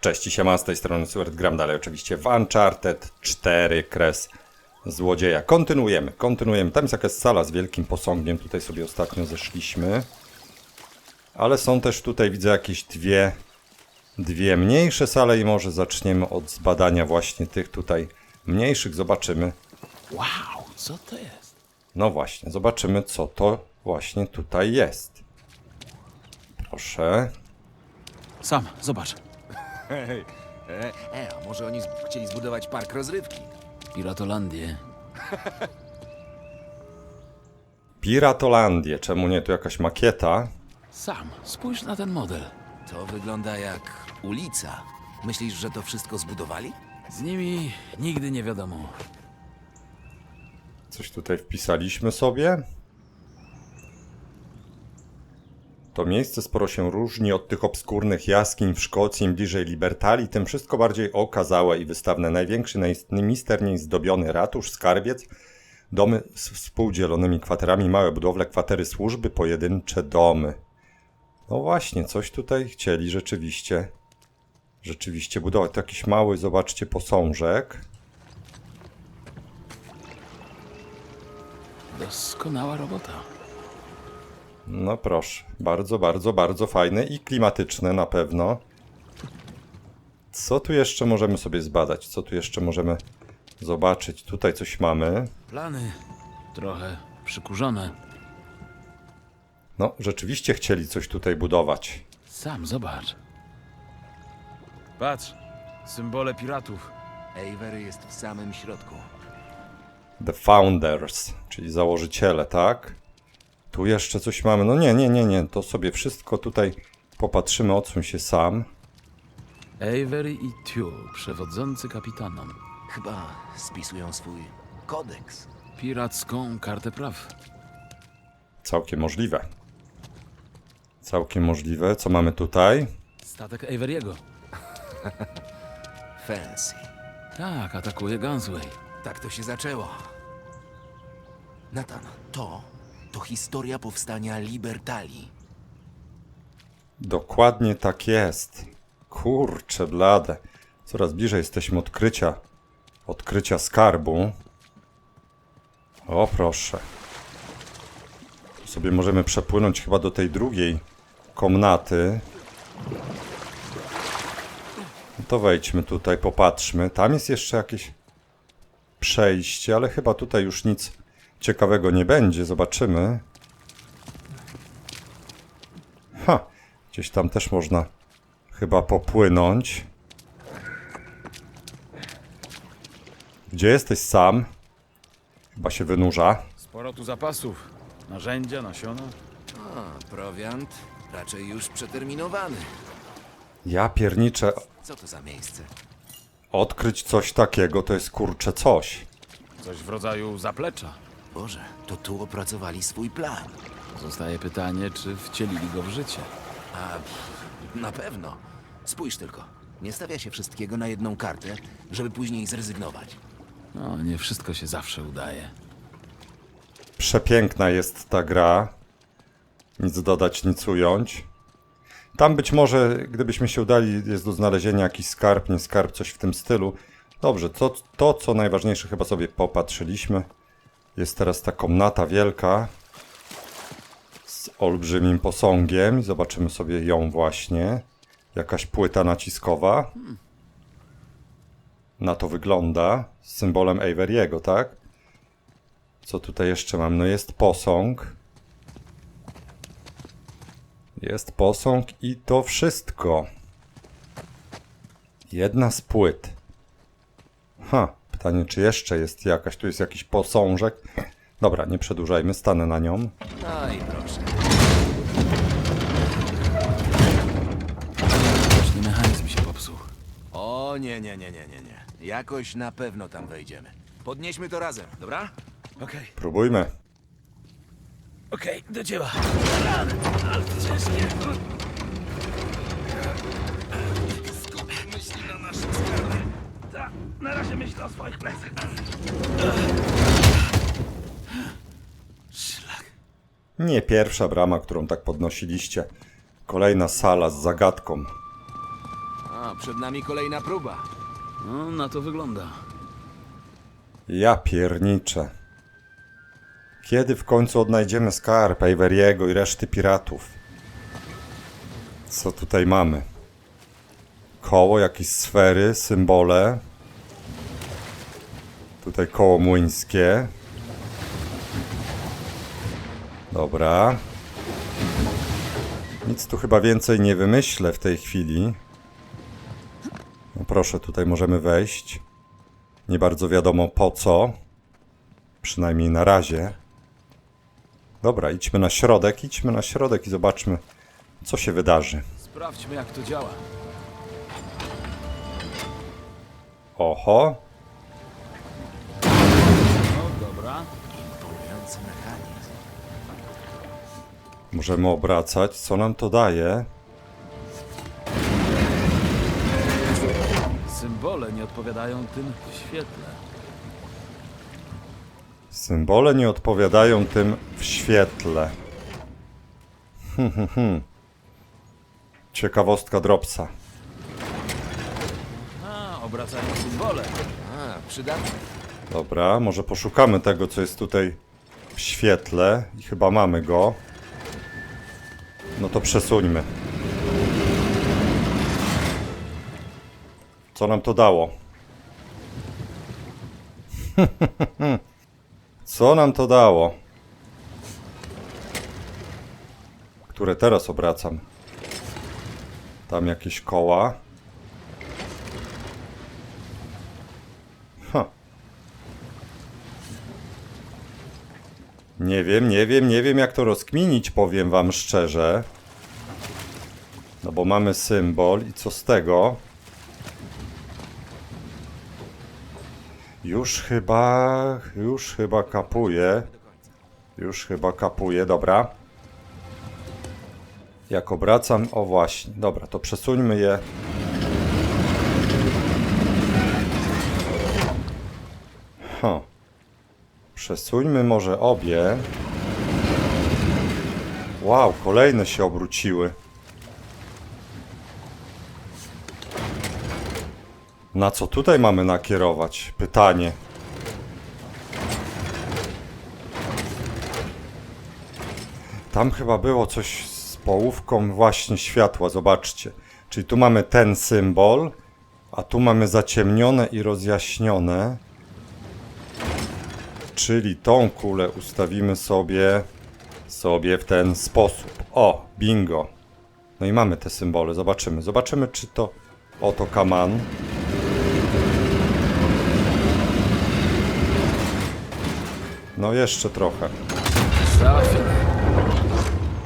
Cześć i siema, z tej strony Stuart, gram dalej oczywiście w Uncharted 4 Kres Złodzieja. Kontynuujemy, kontynuujemy. Tam jest jakaś sala z wielkim posągiem, tutaj sobie ostatnio zeszliśmy. Ale są też tutaj, widzę, jakieś dwie, dwie mniejsze sale i może zaczniemy od zbadania właśnie tych tutaj mniejszych. Zobaczymy. Wow, co to jest? No właśnie, zobaczymy co to właśnie tutaj jest. Proszę. Sam, zobacz. Hej, e, e, a może oni z- chcieli zbudować park rozrywki? Piratolandię. Piratolandię, czemu nie? Tu jakaś makieta. Sam, spójrz na ten model. To wygląda jak ulica. Myślisz, że to wszystko zbudowali? Z nimi nigdy nie wiadomo. Coś tutaj wpisaliśmy sobie. To miejsce sporo się różni od tych obskurnych jaskiń w Szkocji, im bliżej Libertalii, tym wszystko bardziej okazałe i wystawne. Największy, najmisterniej zdobiony ratusz, skarbiec, domy z współdzielonymi kwaterami, małe budowle, kwatery służby, pojedyncze domy. No właśnie, coś tutaj chcieli rzeczywiście, rzeczywiście budować. To jakiś mały, zobaczcie, posążek. Doskonała robota. No proszę, bardzo, bardzo, bardzo fajne i klimatyczne na pewno. Co tu jeszcze możemy sobie zbadać? Co tu jeszcze możemy zobaczyć? Tutaj coś mamy. Plany trochę przykurzone. No, rzeczywiście chcieli coś tutaj budować. Sam, zobacz. Patrz, symbole piratów. Avery jest w samym środku. The Founders, czyli założyciele, tak? Tu jeszcze coś mamy. No nie, nie, nie, nie. To sobie wszystko tutaj popatrzymy, odsuń się sam. Avery i Tew, przewodzący kapitanom. Chyba spisują swój kodeks. Piracką kartę praw. Całkiem możliwe. Całkiem możliwe. Co mamy tutaj? Statek Avery'ego. Fancy. Tak, atakuje Gunsway. Tak to się zaczęło. Nathan, to to historia powstania Libertalii. Dokładnie tak jest. Kurcze blade. Coraz bliżej jesteśmy odkrycia. Odkrycia skarbu. O proszę. Sobie możemy przepłynąć chyba do tej drugiej komnaty. No to wejdźmy tutaj, popatrzmy. Tam jest jeszcze jakieś przejście, ale chyba tutaj już nic ciekawego nie będzie. Zobaczymy. Ha! Gdzieś tam też można chyba popłynąć. Gdzie jesteś sam? Chyba się wynurza. Sporo tu zapasów. Narzędzia, nasiona. A, prowiant raczej już przeterminowany. Ja pierniczę. Co to za miejsce? Odkryć coś takiego to jest kurcze coś. Coś w rodzaju zaplecza. Boże, to tu opracowali swój plan. Zostaje pytanie, czy wcielili go w życie. A pff, na pewno. Spójrz tylko. Nie stawia się wszystkiego na jedną kartę, żeby później zrezygnować. No, nie wszystko się zawsze udaje. Przepiękna jest ta gra. Nic dodać, nic ująć. Tam być może, gdybyśmy się udali, jest do znalezienia jakiś skarb, nie skarb, coś w tym stylu. Dobrze, to, to co najważniejsze chyba sobie popatrzyliśmy. Jest teraz ta komnata wielka z olbrzymim posągiem. Zobaczymy sobie ją właśnie. Jakaś płyta naciskowa. Na to wygląda. Z symbolem Avery'ego, tak? Co tutaj jeszcze mam? No jest posąg. Jest posąg i to wszystko. Jedna z płyt. Ha, pytanie czy jeszcze jest jakaś, tu jest jakiś posążek. Dobra, nie przedłużajmy, stanę na nią. No i proszę. Roczny mechanizm się popsuł. O nie, nie, nie, nie, nie, nie. Jakoś na pewno tam wejdziemy. Podnieśmy to razem, dobra? Okej, Próbujmy. okej, do dzieła. myśli na razie myślę o swoich plecach. Szlak. Nie pierwsza brama, którą tak podnosiliście. Kolejna sala z zagadką. A, przed nami kolejna próba. No, na to wygląda. Ja pierniczę. Kiedy w końcu odnajdziemy skarb Averiego i reszty piratów? Co tutaj mamy? Koło, jakieś sfery, symbole. Tutaj koło młyńskie. Dobra. Nic tu chyba więcej nie wymyślę w tej chwili. No proszę, tutaj możemy wejść. Nie bardzo wiadomo po co. Przynajmniej na razie. Dobra, idźmy na środek, idźmy na środek i zobaczmy, co się wydarzy. Sprawdźmy, jak to działa. Oho, dobra. Imponujący mechanizm. możemy obracać. Co nam to daje? Symbole nie odpowiadają tym w świetle. Symbole nie odpowiadają tym w świetle. Hmm, hmm, hmm. Ciekawostka Dropsa. A, obracają symbole. A, przydatne. Dobra, może poszukamy tego, co jest tutaj w świetle i chyba mamy go. No to przesuńmy. Co nam to dało? Co nam to dało? Które teraz obracam. Tam jakieś koła. Nie wiem, nie wiem, nie wiem jak to rozkminić, powiem wam szczerze. No bo mamy symbol i co z tego? Już chyba, już chyba kapuje. Już chyba kapuje, dobra. Jak obracam, o właśnie, dobra, to przesuńmy je. Huh. Przesuńmy może obie. Wow, kolejne się obróciły. Na co tutaj mamy nakierować? Pytanie. Tam chyba było coś z połówką właśnie światła, zobaczcie. Czyli tu mamy ten symbol, a tu mamy zaciemnione i rozjaśnione. Czyli tą kulę ustawimy sobie sobie w ten sposób. O, bingo. No i mamy te symbole. Zobaczymy. Zobaczymy, czy to oto kaman. No jeszcze trochę.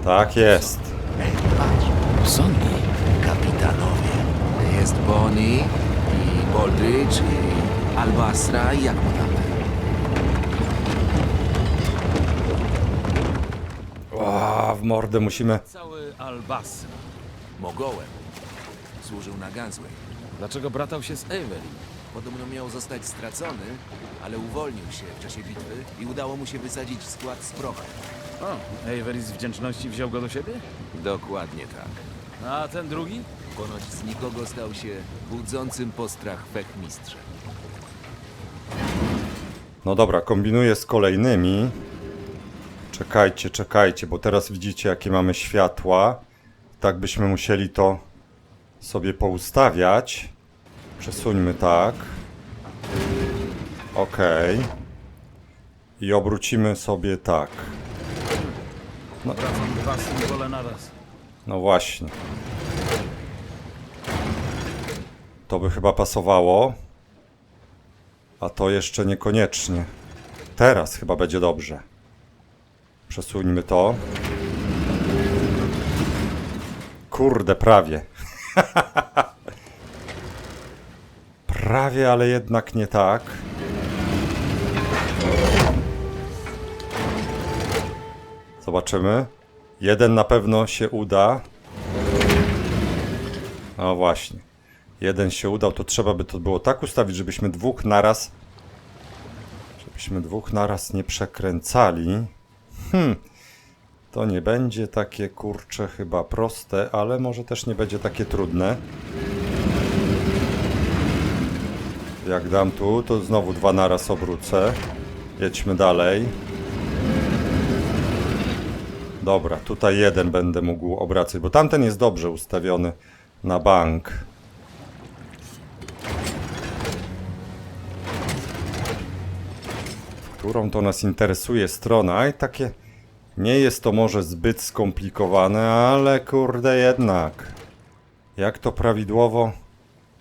Tak jest. Ej, patrz, kapitanowie. Jest Bonnie i Baldridge i Albastra i jak mu tam? O, w mordę musimy. Cały Albasy. Mogołem. Służył na Gunsway. Dlaczego bratał się z Avery? Podobno miał zostać stracony, ale uwolnił się w czasie bitwy i udało mu się wysadzić skład z prochem. O, Avery z wdzięczności wziął go do siebie? Dokładnie tak. A ten drugi? Ponoć z nikogo stał się budzącym postrach fechmistrzem. No dobra, kombinuję z kolejnymi. Czekajcie, czekajcie, bo teraz widzicie, jakie mamy światła. Tak byśmy musieli to sobie poustawiać. Przesuńmy tak. Ok. I obrócimy sobie tak. Naraz. No właśnie. To by chyba pasowało. A to jeszcze niekoniecznie. Teraz chyba będzie dobrze. Przesuńmy to. Kurde, prawie. prawie, ale jednak nie tak. Zobaczymy. Jeden na pewno się uda. No właśnie. Jeden się udał, to trzeba by to było tak ustawić, żebyśmy dwóch naraz. Żebyśmy dwóch naraz nie przekręcali. Hmm. To nie będzie takie kurcze chyba proste, ale może też nie będzie takie trudne. Jak dam tu, to znowu dwa naraz obrócę. Jedźmy dalej. Dobra, tutaj jeden będę mógł obracać, bo tamten jest dobrze ustawiony na bank. Którą to nas interesuje strona? I takie nie jest to może zbyt skomplikowane, ale kurde jednak. Jak to prawidłowo,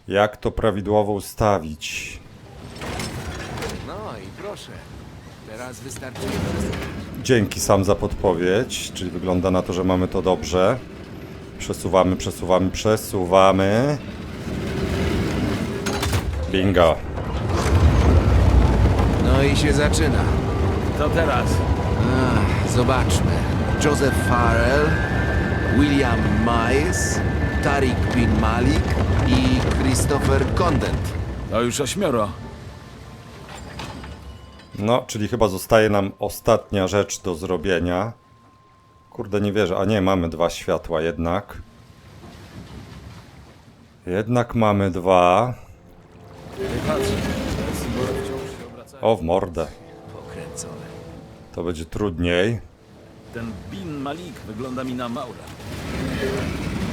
jak to prawidłowo ustawić? No i proszę. Teraz wystarczy. Dzięki sam za podpowiedź, czyli wygląda na to, że mamy to dobrze. Przesuwamy, przesuwamy, przesuwamy. Bingo. No i się zaczyna. To teraz. Ach, zobaczmy. Joseph Farrell, William Miles, Tariq bin Malik i Christopher Condent. To już ośmioro. No, czyli chyba zostaje nam ostatnia rzecz do zrobienia. Kurde, nie wierzę. A nie, mamy dwa światła jednak. Jednak mamy dwa. O, w mordę. To będzie trudniej. Ten Bin Malik wygląda mi na Maura.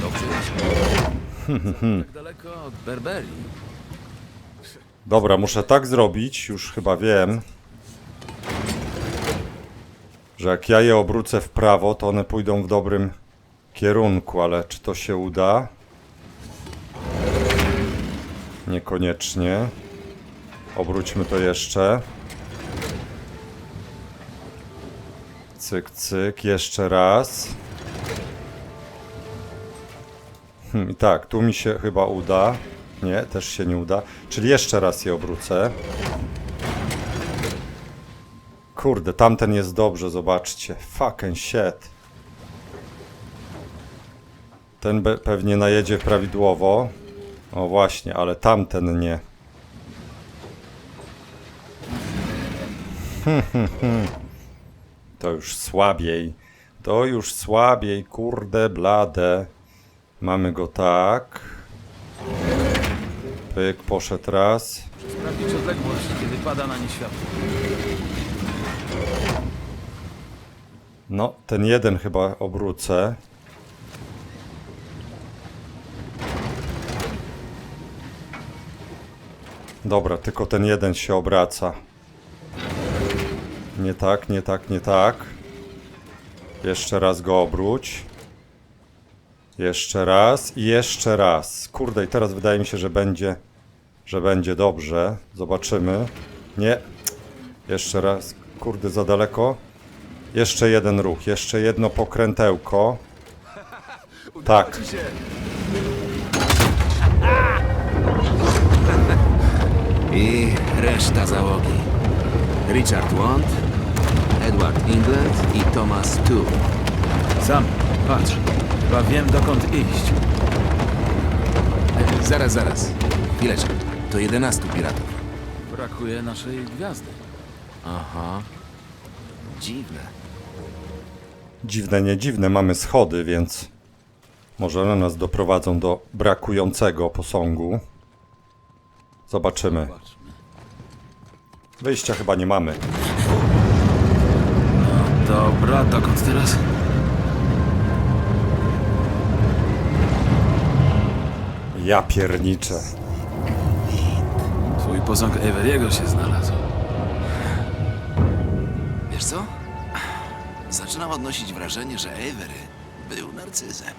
Dobrze Tak daleko od Berberii. Dobra, muszę tak zrobić, już chyba wiem, że jak ja je obrócę w prawo, to one pójdą w dobrym kierunku, ale czy to się uda? Niekoniecznie. Obróćmy to jeszcze. Cyk, cyk, jeszcze raz. Hmm, tak, tu mi się chyba uda. Nie, też się nie uda. Czyli jeszcze raz je obrócę. Kurde, tamten jest dobrze, zobaczcie. Fucking shit. Ten pewnie najedzie prawidłowo. O właśnie, ale tamten nie. To już słabiej. To już słabiej, kurde blade. Mamy go tak. Pyk, poszedł raz. Sprawdzić odległość, kiedy pada na nie światło. No, ten jeden chyba obrócę. Dobra, tylko ten jeden się obraca. Nie tak, nie tak, nie tak. Jeszcze raz go obróć. Jeszcze raz i jeszcze raz. Kurde, i teraz wydaje mi się, że będzie, że będzie dobrze. Zobaczymy. Nie. Jeszcze raz. Kurde, za daleko. Jeszcze jeden ruch, jeszcze jedno pokrętełko. Tak. I reszta załogi. Richard Wand, Edward England i Thomas Tu. Sam, patrz. Chyba wiem dokąd iść. E, Zaraz, zaraz. Chwileczkę. To 11 piratów. Brakuje naszej gwiazdy. Aha. Dziwne. Dziwne, nie dziwne, mamy schody, więc może one nas doprowadzą do brakującego posągu. Zobaczymy. Zobaczmy. Wyjścia chyba nie mamy. Dobra, dokąd teraz? Ja pierniczę. Twój posąg Everiego się znalazł. Wiesz co? Zaczynam odnosić wrażenie, że Avery był narcyzem.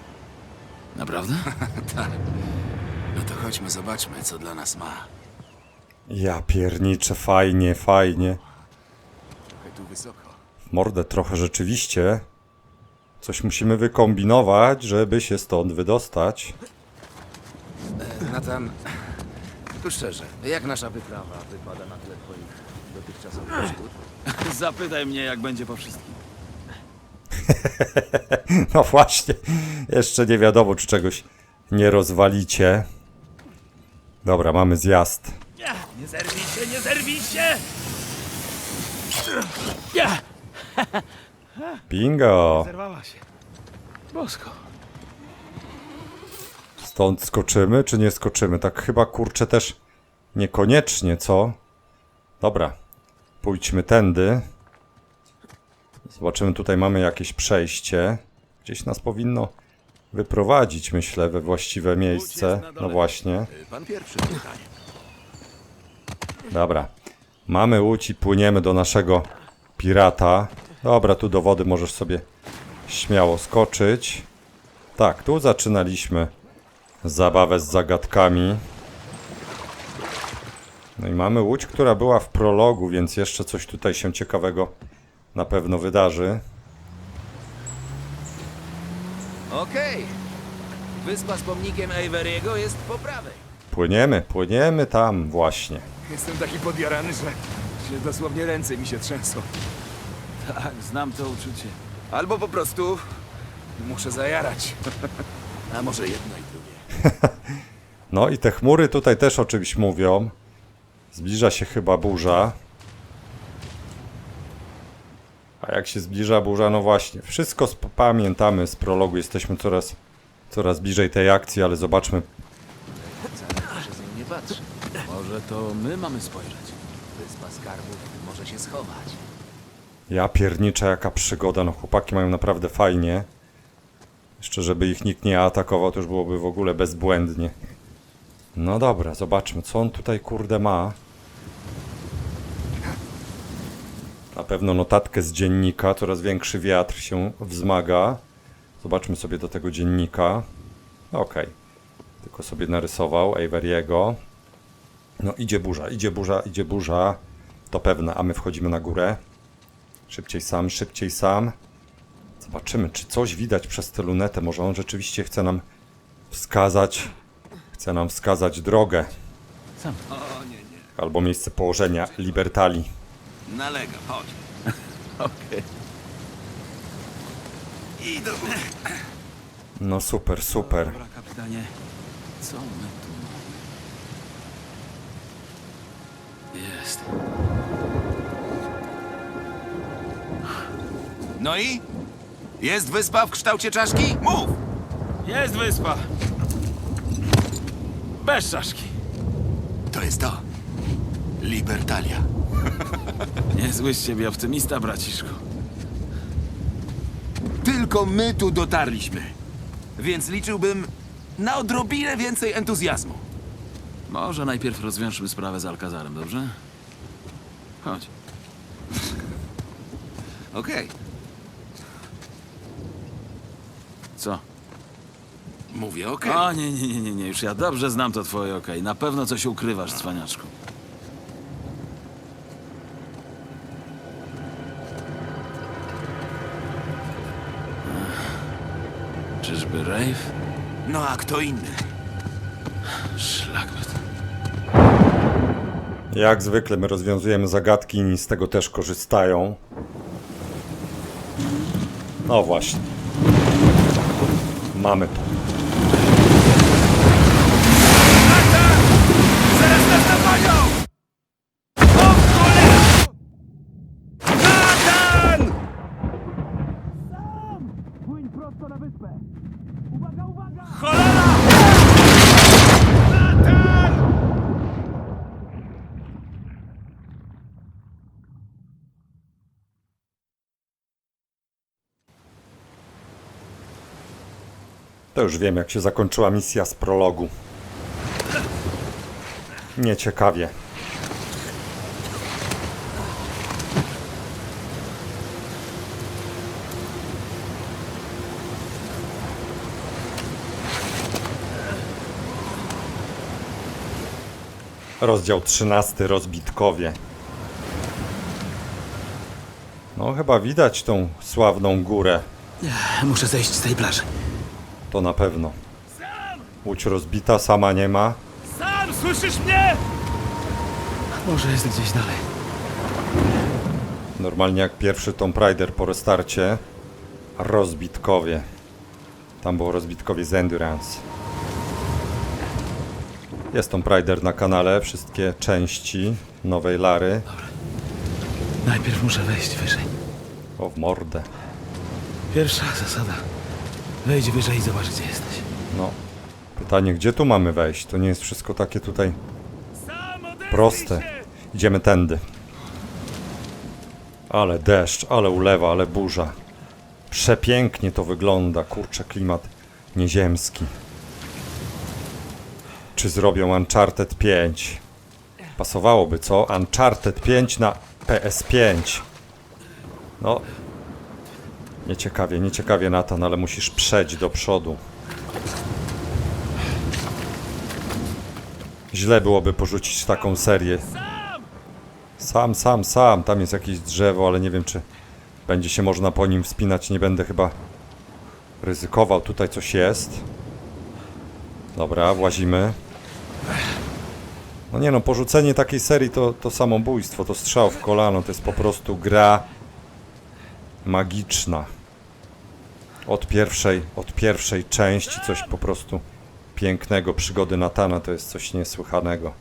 Naprawdę? tak. No to chodźmy, zobaczmy, co dla nas ma. Ja pierniczę, fajnie, fajnie. Trochę tu wysoko. Mordę trochę rzeczywiście. Coś musimy wykombinować, żeby się stąd wydostać. Nathan, tu szczerze, jak nasza wyprawa wypada na tle twoich dotychczasowych przygód? Zapytaj mnie, jak będzie po wszystkim. No właśnie, jeszcze nie wiadomo, czy czegoś nie rozwalicie. Dobra, mamy zjazd. Nie zerwijcie, nie zerwijcie! Bingo! Zerwała się. Bosko. Stąd skoczymy, czy nie skoczymy? Tak chyba kurczę też Niekoniecznie, co? Dobra. Pójdźmy tędy. Zobaczymy, tutaj mamy jakieś przejście. Gdzieś nas powinno wyprowadzić, myślę, we właściwe miejsce. No właśnie. Y, Pan pierwszy. Dobra. Mamy łódź i płyniemy do naszego pirata. Dobra, tu do wody możesz sobie śmiało skoczyć. Tak, tu zaczynaliśmy zabawę z zagadkami. No i mamy łódź, która była w prologu, więc jeszcze coś tutaj się ciekawego na pewno wydarzy. Okej. Wyspa z pomnikiem Avery'ego jest po prawej. Płyniemy, płyniemy tam właśnie. Jestem taki podjarany, że, że dosłownie ręce mi się trzęsą. Tak, znam to uczucie. Albo po prostu muszę zajarać. A może jedno i drugie. No i te chmury tutaj też o czymś mówią. Zbliża się chyba burza. A jak się zbliża burza, no właśnie, wszystko sp- pamiętamy z prologu, jesteśmy coraz, coraz bliżej tej akcji, ale zobaczmy, Wcale proszę z nią nie patrzy. Może to my mamy spojrzeć. Wyspa skarbów może się schować. Ja pierniczę jaka przygoda, no chłopaki mają naprawdę fajnie. Jeszcze żeby ich nikt nie atakował, to już byłoby w ogóle bezbłędnie. No dobra, zobaczmy, co on tutaj kurde ma. Na pewno notatkę z dziennika, coraz większy wiatr się wzmaga. Zobaczmy sobie do tego dziennika. Okej, tylko sobie narysował Averiego. No idzie burza, idzie burza, idzie burza. To pewne, a my wchodzimy na górę. Szybciej sam, szybciej sam. Zobaczymy, czy coś widać przez tę lunetę. Może on rzeczywiście chce nam wskazać, chce nam wskazać drogę. Sam. Albo miejsce położenia Libertali. Nalegam, chodź. Okej. I do. No super, super. Dobra, kapitanie. Co my tu mamy? Jest. No i? Jest wyspa w kształcie czaszki? Mów! Jest wyspa! Bez czaszki. To jest to. Libertalia. Niezły z ciebie optymista, braciszku. Tylko my tu dotarliśmy. Więc liczyłbym na odrobinę więcej entuzjazmu. Może najpierw rozwiążmy sprawę z Alcazarem, dobrze? Chodź. Okej. Co? Mówię okej. O, nie, nie, nie, nie, nie, już ja dobrze znam to twoje okej. Na pewno coś ukrywasz, cwaniaczku. Ech. Czyżby Rave? No a kto inny? Szlakbet. Jak zwykle my rozwiązujemy zagadki, inni z tego też korzystają. No właśnie. Mamy już wiem, jak się zakończyła misja z prologu. Nieciekawie. Rozdział 13. Rozbitkowie. No, chyba widać tą sławną górę. Muszę zejść z tej plaży. To na pewno. Łódź rozbita, sama nie ma. Sam, słyszysz mnie? Może jest gdzieś dalej. Normalnie jak pierwszy Tomb Raider po restarcie. Rozbitkowie. Tam było rozbitkowie z Endurance. Jest Tomb Raider na kanale, wszystkie części nowej Lary. Najpierw muszę wejść wyżej. O, w mordę. Pierwsza zasada. Wejdź wyżej i zobacz, gdzie jesteś. No. Pytanie, gdzie tu mamy wejść? To nie jest wszystko takie tutaj proste. Idziemy tędy. Ale deszcz, ale ulewa, ale burza. Przepięknie to wygląda. Kurczę, klimat nieziemski. Czy zrobią Uncharted 5? Pasowałoby, co? Uncharted 5 na PS5. No. Nieciekawie, nieciekawie Natan, ale musisz przejść do przodu. Źle byłoby porzucić taką serię. Sam, sam, sam. Tam jest jakieś drzewo, ale nie wiem, czy będzie się można po nim wspinać. Nie będę chyba ryzykował. Tutaj coś jest. Dobra, włazimy. No nie no, porzucenie takiej serii to, to samobójstwo, to strzał w kolano, to jest po prostu gra magiczna. Od pierwszej, od pierwszej części coś po prostu pięknego. Przygody Natana to jest coś niesłychanego.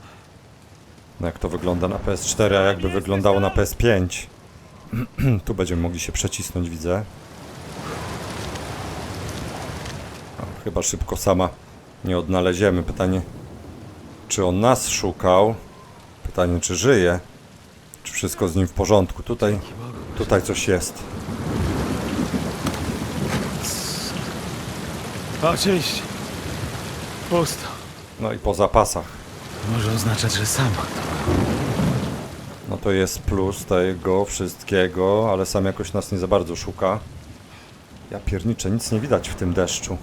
No jak to wygląda na PS4, a jakby wyglądało na PS5. tu będziemy mogli się przecisnąć, widzę. Chyba szybko sama nie odnaleziemy. Pytanie, czy on nas szukał? Pytanie, czy żyje? Czy wszystko z nim w porządku? Tutaj, tutaj coś jest. Oczywiście. Pusto. No i po zapasach. Może oznaczać, że sama. No to jest plus tego wszystkiego, ale sam jakoś nas nie za bardzo szuka. Ja pierniczę, nic nie widać w tym deszczu.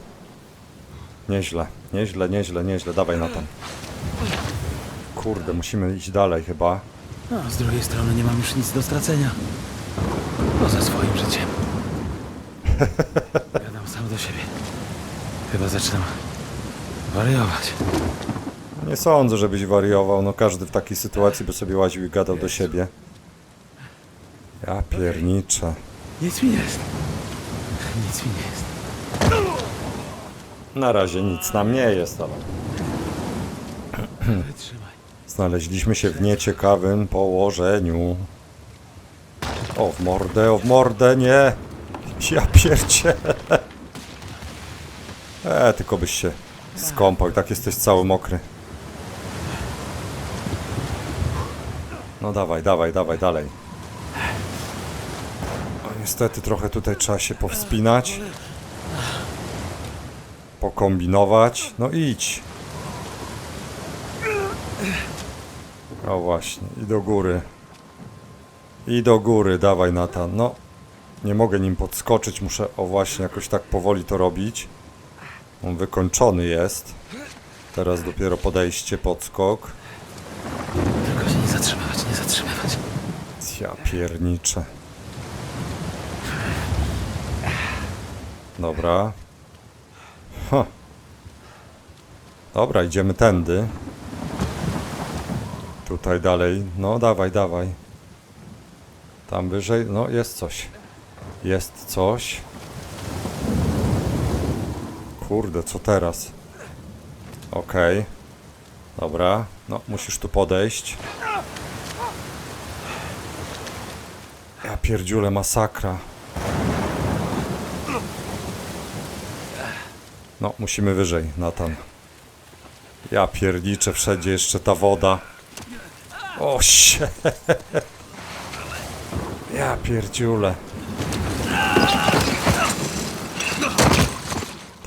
Nieźle, nieźle, nieźle, nieźle. Dawaj na tam. Kurde, musimy iść dalej chyba. No, z drugiej strony nie mam już nic do stracenia. Poza swoim życiem. Gadam sam do siebie. Chyba zaczynam wariować. Nie sądzę, żebyś wariował. No każdy w takiej sytuacji by sobie łaził i gadał do siebie. Ja pierniczę. Nic mi nie jest. Nic mi nie jest. Na razie nic nam nie jest, ale Wytrzymaj. znaleźliśmy się w nieciekawym położeniu. O, w mordę, o, w mordę, nie! Ja pierdzie. E, tylko byś się skąpał i tak jesteś cały mokry. No dawaj, dawaj, dawaj, dalej. O, niestety trochę tutaj trzeba się powspinać. Pokombinować. No idź. O właśnie, i do góry. I do góry, dawaj Natan. No, nie mogę nim podskoczyć, muszę o właśnie jakoś tak powoli to robić. On wykończony jest. Teraz dopiero podejście, podskok. Tylko się nie zatrzymywać, nie zatrzymywać. Ja pierniczę. Dobra. Ha. Dobra, idziemy tędy. Tutaj dalej. No, dawaj, dawaj. Tam wyżej. No, jest coś. Jest coś. Kurde, co teraz? Okej. Dobra. No, musisz tu podejść. Ja pierdziule masakra. No, musimy wyżej, Natan. Ja pierniczę, wszędzie jeszcze ta woda. O się. Ja pierdziule.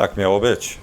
Tak miało być.